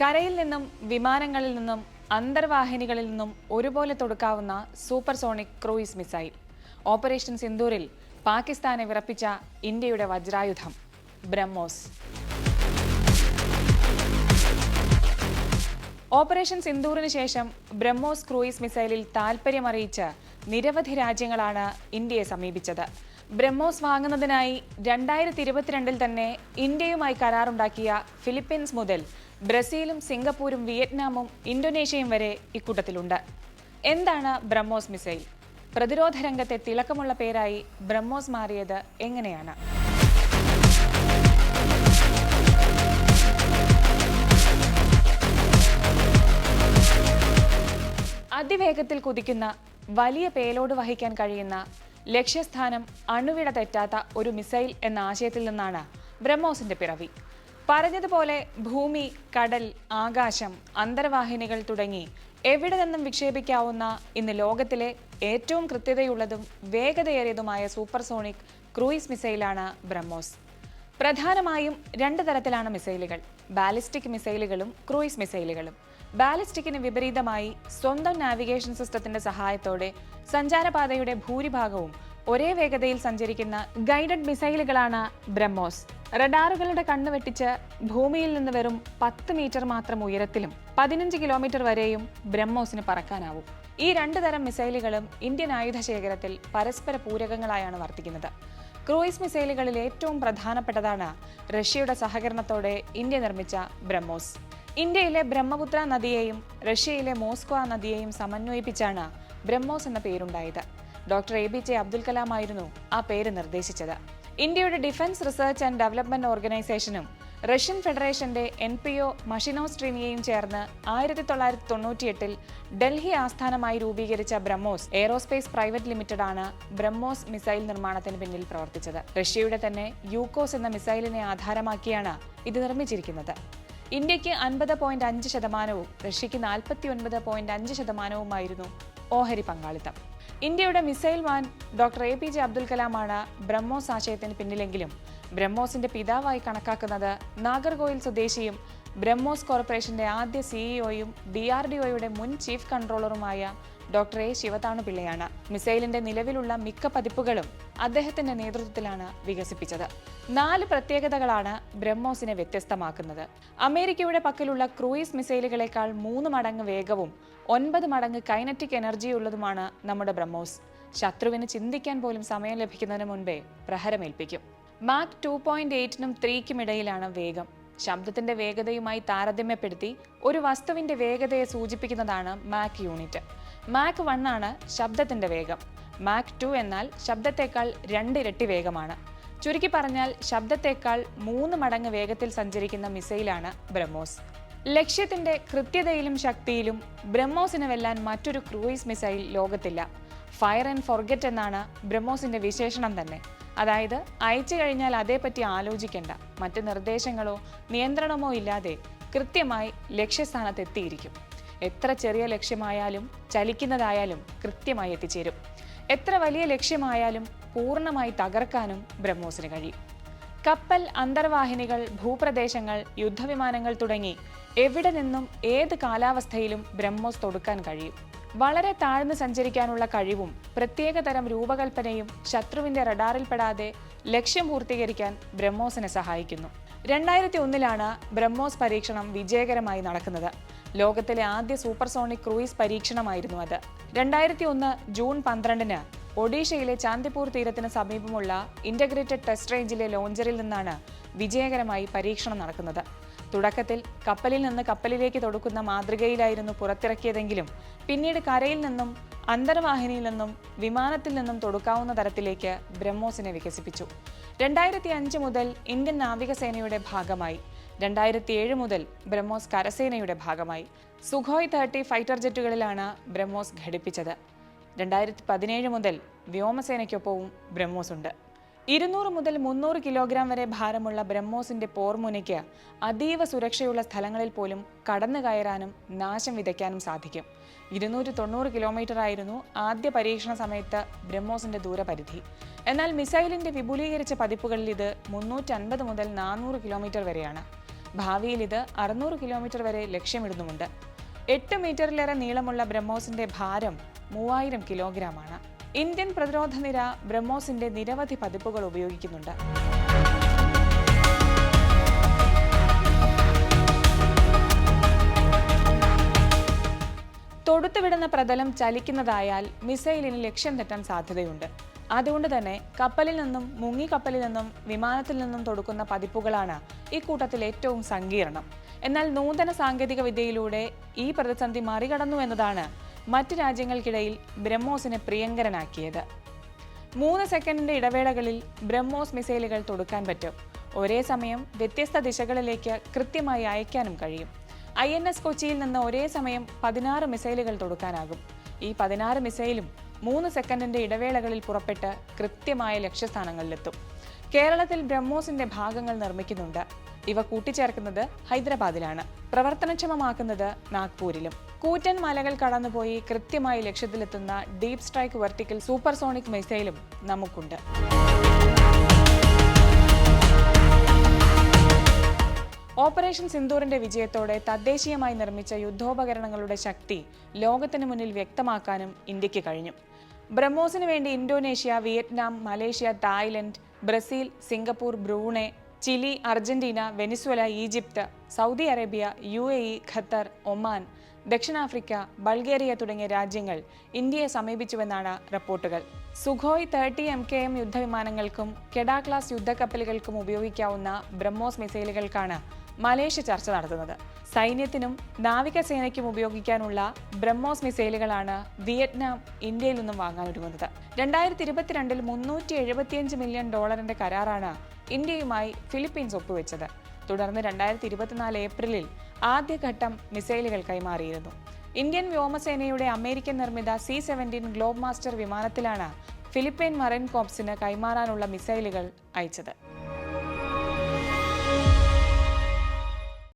കരയിൽ നിന്നും വിമാനങ്ങളിൽ നിന്നും അന്തർവാഹിനികളിൽ നിന്നും ഒരുപോലെ തൊടുക്കാവുന്ന സൂപ്പർസോണിക് ക്രൂയിസ് മിസൈൽ. ഓപ്പറേഷൻ സിന്ദൂരിൽ പാകിസ്ഥാനെ വിറപ്പിച്ച ഇന്ത്യയുടെ വജ്രായുധം ബ്രഹ്മോസ്. ഓപ്പറേഷൻ സിന്ദൂറിന് ശേഷം ബ്രഹ്മോസ് ക്രൂയിസ് മിസൈലിൽ താൽപ്പര്യമറിയിച്ച് നിരവധി രാജ്യങ്ങളാണ് ഇന്ത്യയെ സമീപിച്ചത്. ബ്രഹ്മോസ് വാങ്ങുന്നതിനായി രണ്ടായിരത്തി ഇരുപത്തിരണ്ടിൽ തന്നെ ഇന്ത്യയുമായി കരാറുണ്ടാക്കിയ ഫിലിപ്പീൻസ് മുതൽ ബ്രസീലും സിംഗപ്പൂരും വിയറ്റ്നാമും ഇന്തോനേഷ്യയും വരെ ഇക്കൂട്ടത്തിലുണ്ട്. എന്താണ് ബ്രഹ്മോസ് മിസൈൽ? പ്രതിരോധ രംഗത്തെ തിളക്കമുള്ള പേരായി ബ്രഹ്മോസ് മാറിയത് എങ്ങനെയാണ്? അതിവേഗത്തിൽ കുതിക്കുന്ന വലിയ പേലോട് വഹിക്കാൻ കഴിയുന്ന ലക്ഷ്യസ്ഥാനം അണുവിട തെറ്റാത്ത ഒരു മിസൈൽ എന്ന ആശയത്തിൽ നിന്നാണ് ബ്രഹ്മോസിന്റെ പിറവി. പറഞ്ഞതുപോലെ ഭൂമി കടൽ ആകാശം അന്തർവാഹിനികൾ തുടങ്ങി എവിടെ നിന്നും വിക്ഷേപിക്കാവുന്ന ഇന്ന് ലോകത്തിലെ ഏറ്റവും കൃത്യതയുള്ളതും വേഗതയേറിയതുമായ സൂപ്പർസോണിക് ക്രൂയിസ് മിസൈലാണ് ബ്രഹ്മോസ്. പ്രധാനമായും രണ്ട് തരത്തിലാണ് മിസൈലുകൾ ബാലിസ്റ്റിക് മിസൈലുകളും ക്രൂയിസ് മിസൈലുകളും. ബാലിസ്റ്റിക്കിന് വിപരീതമായി സ്വന്തം നാവിഗേഷൻ സിസ്റ്റത്തിന്റെ സഹായത്തോടെ സഞ്ചാരപാതയുടെ ഭൂരിഭാഗവും ഒരേ വേഗതയിൽ സഞ്ചരിക്കുന്ന ഗൈഡഡ് മിസൈലുകളാണ് ബ്രഹ്മോസ്. റഡാറുകളുടെ കണ്ണ് വെട്ടിച്ച് ഭൂമിയിൽ നിന്ന് വെറും പത്ത് മീറ്റർ മാത്രം ഉയരത്തിലും പതിനഞ്ച് കിലോമീറ്റർ വരെയും ബ്രഹ്മോസിന് പറക്കാനാവും. ഈ രണ്ട് തരം മിസൈലുകളും ഇന്ത്യൻ ആയുധ ശേഖരത്തിൽ പരസ്പര പൂരകങ്ങളായാണ് വർത്തിക്കുന്നത്. ക്രൂയിസ് മിസൈലുകളിൽ ഏറ്റവും പ്രധാനപ്പെട്ടതാണ് റഷ്യയുടെ സഹകരണത്തോടെ ഇന്ത്യ നിർമ്മിച്ച ബ്രഹ്മോസ്. ഇന്ത്യയിലെ ബ്രഹ്മപുത്ര നദിയെയും റഷ്യയിലെ മോസ്കോ നദിയെയും സമന്വയിപ്പിച്ചാണ് ബ്രഹ്മോസ് എന്ന പേരുണ്ടായത്. Doctor A B J Abdul Kalam ആയിരുന്നു ആ പേര് നിർദ്ദേശിച്ചത്. ഇന്ത്യയുടെ ഡിഫൻസ് റിസർച്ച് ആൻഡ് ഡെവലപ്മെന്റ് ഓർഗനൈസേഷനും റഷ്യൻ ഫെഡറേഷന്റെ എൻ പി ഒ മഷിനോസ്ട്രീനിയയും ചേർന്ന് ആയിരത്തി തൊള്ളായിരത്തി തൊണ്ണൂറ്റിയെട്ടിൽ ഡൽഹി ആസ്ഥാനമായി രൂപീകരിച്ച ബ്രഹ്മോസ് എയറോസ്പേസ് പ്രൈവറ്റ് ലിമിറ്റഡ് ആണ് ബ്രഹ്മോസ് മിസൈൽ നിർമ്മാണത്തിന് പിന്നിൽ പ്രവർത്തിച്ചത്. റഷ്യയുടെ തന്നെ യൂക്കോസ് എന്ന മിസൈലിനെ ആധാരമാക്കിയാണ് ഇത് നിർമ്മിച്ചിരിക്കുന്നത്. ഇന്ത്യയ്ക്ക് അൻപത് പോയിന്റ് അഞ്ച് ശതമാനവും റഷ്യക്ക് നാൽപ്പത്തി ഒൻപത് പോയിന്റ് അഞ്ച് ശതമാനവുമായിരുന്നു ഓഹരി പങ്കാളിത്തം. ഇന്ത്യയുടെ missile man doctor A P J Abdul കലാമാണ് BrahMos ആശയത്തിന് പിന്നിലെങ്കിലും ബ്രഹ്മോസിന്റെ പിതാവായി കണക്കാക്കുന്നത് നാഗർകോയിൽ സ്വദേശിയും ബ്രഹ്മോസ് കോർപ്പറേഷന്റെ ആദ്യ സിഇഒയും ഡി ആർ ഡി ഒയുടെ മുൻ ചീഫ് കൺട്രോളറുമായ ഡോക്ടർ എ ശിവതാണുപിള്ളയാണ്. മിസൈലിന്റെ നിലവിലുള്ള മിക്ക പതിപ്പുകളും അദ്ദേഹത്തിന്റെ നേതൃത്വത്തിലാണ് വികസിപ്പിച്ചത്. നാല് പ്രത്യേകതകളാണ് ബ്രഹ്മോസിനെ വ്യത്യസ്തമാക്കുന്നത്. അമേരിക്കയുടെ പക്കലുള്ള ക്രൂയിസ് മിസൈലുകളെക്കാൾ മൂന്ന് മടങ്ങ് വേഗവും ഒൻപത് മടങ്ങ് കൈനറ്റിക് എനർജിയുള്ളതുമാണ് നമ്മുടെ ബ്രഹ്മോസ്. ശത്രുവിന് ചിന്തിക്കാൻ പോലും സമയം ലഭിക്കുന്നതിന് മുൻപേ പ്രഹരമേൽപ്പിക്കും. മാക് ടു പോയിന്റ് എയ്റ്റിനും ത്രീക്കും ഇടയിലാണ് വേഗം. ശബ്ദത്തിന്റെ വേഗതയുമായി താരതമ്യപ്പെടുത്തി ഒരു വസ്തുവിന്റെ വേഗതയെ സൂചിപ്പിക്കുന്നതാണ് മാക് യൂണിറ്റ് മാക് വൺ ആണ് ശബ്ദത്തിന്റെ വേഗം. മാക് ടു എന്നാൽ ശബ്ദത്തേക്കാൾ രണ്ടിരട്ടി വേഗമാണ്. ചുരുക്കി പറഞ്ഞാൽ ശബ്ദത്തേക്കാൾ മൂന്ന് മടങ്ങ് വേഗത്തിൽ സഞ്ചരിക്കുന്ന മിസൈലാണ് ബ്രഹ്മോസ്. ലക്ഷ്യത്തിന്റെ കൃത്യതയിലും ശക്തിയിലും ബ്രഹ്മോസിനെ വെല്ലാൻ മറ്റൊരു ക്രൂയിസ് മിസൈൽ ലോകത്തില്ല. ഫയർ ആൻഡ് ഫോർഗെറ്റ് എന്നാണ് ബ്രഹ്മോസിന്റെ വിശേഷണം തന്നെ. അതായത് അയച്ചു കഴിഞ്ഞാൽ അതേപ്പറ്റി ആലോചിക്കേണ്ട. മറ്റ് നിർദ്ദേശങ്ങളോ നിയന്ത്രണമോ ഇല്ലാതെ കൃത്യമായി ലക്ഷ്യസ്ഥാനത്ത് എത്തിയിരിക്കും. എത്ര ചെറിയ ലക്ഷ്യമായാലും ചലിക്കുന്നതായാലും കൃത്യമായി എത്തിച്ചേരും. എത്ര വലിയ ലക്ഷ്യമായാലും പൂർണമായി തകർക്കാനും ബ്രഹ്മോസിന് കഴിയും. കപ്പൽ അന്തർവാഹിനികൾ ഭൂപ്രദേശങ്ങൾ യുദ്ധവിമാനങ്ങൾ തുടങ്ങി എവിടെ നിന്നും ഏത് കാലാവസ്ഥയിലും ബ്രഹ്മോസ് തൊടുക്കാൻ കഴിയും. വളരെ താഴ്ന്ന് സഞ്ചരിക്കാനുള്ള കഴിവും പ്രത്യേകതരം രൂപകൽപ്പനയും ശത്രുവിന്റെ റഡാറിൽപ്പെടാതെ ലക്ഷ്യം പൂർത്തീകരിക്കാൻ ബ്രഹ്മോസിനെ സഹായിക്കുന്നു. രണ്ടായിരത്തി ഒന്നിലാണ് ബ്രഹ്മോസ് പരീക്ഷണം വിജയകരമായി നടക്കുന്നത്. ലോകത്തിലെ ആദ്യ സൂപ്പർസോണിക് ക്രൂയിസ് പരീക്ഷണമായിരുന്നു അത്. രണ്ടായിരത്തി ഒന്ന് ജൂൺ പന്ത്രണ്ടിന് ഒഡീഷയിലെ ചാന്ദിപൂർ തീരത്തിന് സമീപമുള്ള ഇന്റഗ്രേറ്റഡ് ടെസ്റ്റ് റേഞ്ചിലെ ലോഞ്ചറിൽ നിന്നാണ് വിജയകരമായി പരീക്ഷണം നടക്കുന്നത്. തുടക്കത്തിൽ കപ്പലിൽ നിന്ന് കപ്പലിലേക്ക് തൊടുക്കുന്ന മാതൃകയിലായിരുന്നു പുറത്തിറക്കിയതെങ്കിലും പിന്നീട് കരയിൽ നിന്നും അന്തർവാഹിനിയിൽ നിന്നും വിമാനത്തിൽ നിന്നും തൊടുക്കാവുന്ന തരത്തിലേക്ക് ബ്രഹ്മോസിനെ വികസിപ്പിച്ചു. രണ്ടായിരത്തി അഞ്ച് മുതൽ ഇന്ത്യൻ നാവികസേനയുടെ ഭാഗമായി രണ്ടായിരത്തി ഏഴ് മുതൽ ബ്രഹ്മോസ് കരസേനയുടെ ഭാഗമായി. സുഖോയ് തേർട്ടി ഫൈറ്റർ ജെറ്റുകളിലാണ് ബ്രഹ്മോസ് ഘടിപ്പിച്ചത്. രണ്ടായിരത്തി പതിനേഴ് മുതൽ വ്യോമസേനയ്ക്കൊപ്പവും ബ്രഹ്മോസ് ഉണ്ട് ഇരുന്നൂറ് മുതൽ മുന്നൂറ് കിലോഗ്രാം വരെ ഭാരമുള്ള ബ്രഹ്മോസിന്റെ പോർമുനയ്ക്ക് അതീവ സുരക്ഷയുള്ള സ്ഥലങ്ങളിൽ പോലും കടന്നു കയറാനും നാശം വിതയ്ക്കാനും സാധിക്കും. ഇരുന്നൂറ്റി തൊണ്ണൂറ് കിലോമീറ്റർ ആയിരുന്നു ആദ്യ പരീക്ഷണ സമയത്ത് ബ്രഹ്മോസിന്റെ ദൂരപരിധി. എന്നാൽ മിസൈലിന്റെ വിപുലീകരിച്ച പതിപ്പുകളിൽ ഇത് മുന്നൂറ്റൻപത് മുതൽ നാനൂറ് കിലോമീറ്റർ വരെയാണ്. ഭാവിയിൽ ഇത് അറുന്നൂറ് കിലോമീറ്റർ വരെ ലക്ഷ്യമിടുന്നുമുണ്ട്. എട്ട് മീറ്ററിലേറെ നീളമുള്ള ബ്രഹ്മോസിന്റെ ഭാരം മൂവായിരം കിലോഗ്രാമാണ്. ഇന്ത്യൻ പ്രതിരോധ നിര ബ്രഹ്മോസിന്റെ നിരവധി പതിപ്പുകൾ ഉപയോഗിക്കുന്നുണ്ട്. തൊടുത്തുവിടുന്ന പ്രതലം ചലിക്കുന്നതായാൽ മിസൈലിന് ലക്ഷ്യം തെറ്റാൻ സാധ്യതയുണ്ട്. അതുകൊണ്ട് തന്നെ കപ്പലിൽ നിന്നും മുങ്ങി കപ്പലിൽ നിന്നും വിമാനത്തിൽ നിന്നും തൊടുക്കുന്ന പതിപ്പുകളാണ് ഇക്കൂട്ടത്തിൽ ഏറ്റവും സങ്കീർണം. എന്നാൽ നൂതന സാങ്കേതിക വിദ്യയിലൂടെ ഈ പ്രതിസന്ധി മറികടന്നു എന്നതാണ് മറ്റ് രാജ്യങ്ങൾക്കിടയിൽ ബ്രഹ്മോസിനെ പ്രിയങ്കരനാക്കിയത്. മൂന്ന് സെക്കൻഡിന്റെ ഇടവേളകളിൽ ബ്രഹ്മോസ് മിസൈലുകൾ തൊടുക്കാൻ പറ്റും. ഒരേ സമയം വ്യത്യസ്ത ദിശകളിലേക്ക് കൃത്യമായി അയക്കാനും കഴിയും. ഐ എൻ എസ് കൊച്ചിയിൽ നിന്ന് ഒരേ സമയം പതിനാറ് മിസൈലുകൾ തൊടുക്കാനാകും. ഈ പതിനാറ് മിസൈലും മൂന്ന് സെക്കൻഡിന്റെ ഇടവേളകളിൽ പുറപ്പെട്ട് കൃത്യമായ ലക്ഷ്യസ്ഥാനങ്ങളിലെത്തും. കേരളത്തിൽ ബ്രഹ്മോസിന്റെ ഭാഗങ്ങൾ നിർമ്മിക്കുന്നുണ്ട്. ഇവ കൂട്ടിച്ചേർക്കുന്നത് ഹൈദരാബാദിലാണ്. പ്രവർത്തനക്ഷമമാക്കുന്നത് നാഗ്പൂരിലും. കൂറ്റൻ മലകൾ കടന്നുപോയി കൃത്യമായി ലക്ഷ്യത്തിലെത്തുന്ന ഡീപ് സ്ട്രൈക്ക് വെർട്ടിക്കൽ സൂപ്പർസോണിക് മിസൈലും നമുക്കുണ്ട്. ഓപ്പറേഷൻ സിന്ദൂറിന്റെ വിജയത്തോടെ തദ്ദേശീയമായി നിർമ്മിച്ച യുദ്ധോപകരണങ്ങളുടെ ശക്തി ലോകത്തിന് മുന്നിൽ വ്യക്തമാക്കാനും ഇന്ത്യയ്ക്ക് കഴിഞ്ഞു. ബ്രഹ്മോസിന് വേണ്ടി Indonesia Vietnam Malaysia Thailand Brazil Singapore Brunei Chile Argentina Venezuela Egypt Saudi Arabia U A E Qatar Oman ദക്ഷിണാഫ്രിക്ക ബൾഗേറിയ തുടങ്ങിയ രാജ്യങ്ങൾ ഇന്ത്യയെ സമീപിച്ചുവെന്നാണ് റിപ്പോർട്ടുകൾ. Sukhoi thirty M K M യുദ്ധവിമാനങ്ങൾക്കും Kedah class യുദ്ധക്കപ്പലുകൾക്കും ഉപയോഗിക്കാവുന്ന ബ്രഹ്മോസ് മിസൈലുകൾക്കാണ് മലേഷ്യ ചർച്ച നടത്തുന്നത്. സൈന്യത്തിനും നാവികസേനയ്ക്കും ഉപയോഗിക്കാനുള്ള ബ്രഹ്മോസ് മിസൈലുകളാണ് വിയറ്റ്നാം ഇന്ത്യയിൽ നിന്നും വാങ്ങാനൊരുങ്ങുന്നത് രണ്ടായിരത്തി ഇരുപത്തിരണ്ടിൽ മുന്നൂറ്റി എഴുപത്തിയഞ്ച് മില്യൺ ഡോളറിന്റെ കരാറാണ് ഇന്ത്യയുമായി ഫിലിപ്പീൻസ് ഒപ്പുവെച്ചത്. തുടർന്ന് രണ്ടായിരത്തി ഇരുപത്തിനാല് ഏപ്രിലിൽ ആദ്യഘട്ടം മിസൈലുകൾ കൈമാറിയിരുന്നു. ഇന്ത്യൻ വ്യോമസേനയുടെ അമേരിക്കൻ നിർമ്മിത സി സെവന്റീൻ ഗ്ലോബ് മാസ്റ്റർ വിമാനത്തിലാണ് ഫിലിപ്പൈൻ മറൈൻ കോപ്സിന് കൈമാറാനുള്ള മിസൈലുകൾ അയച്ചത്.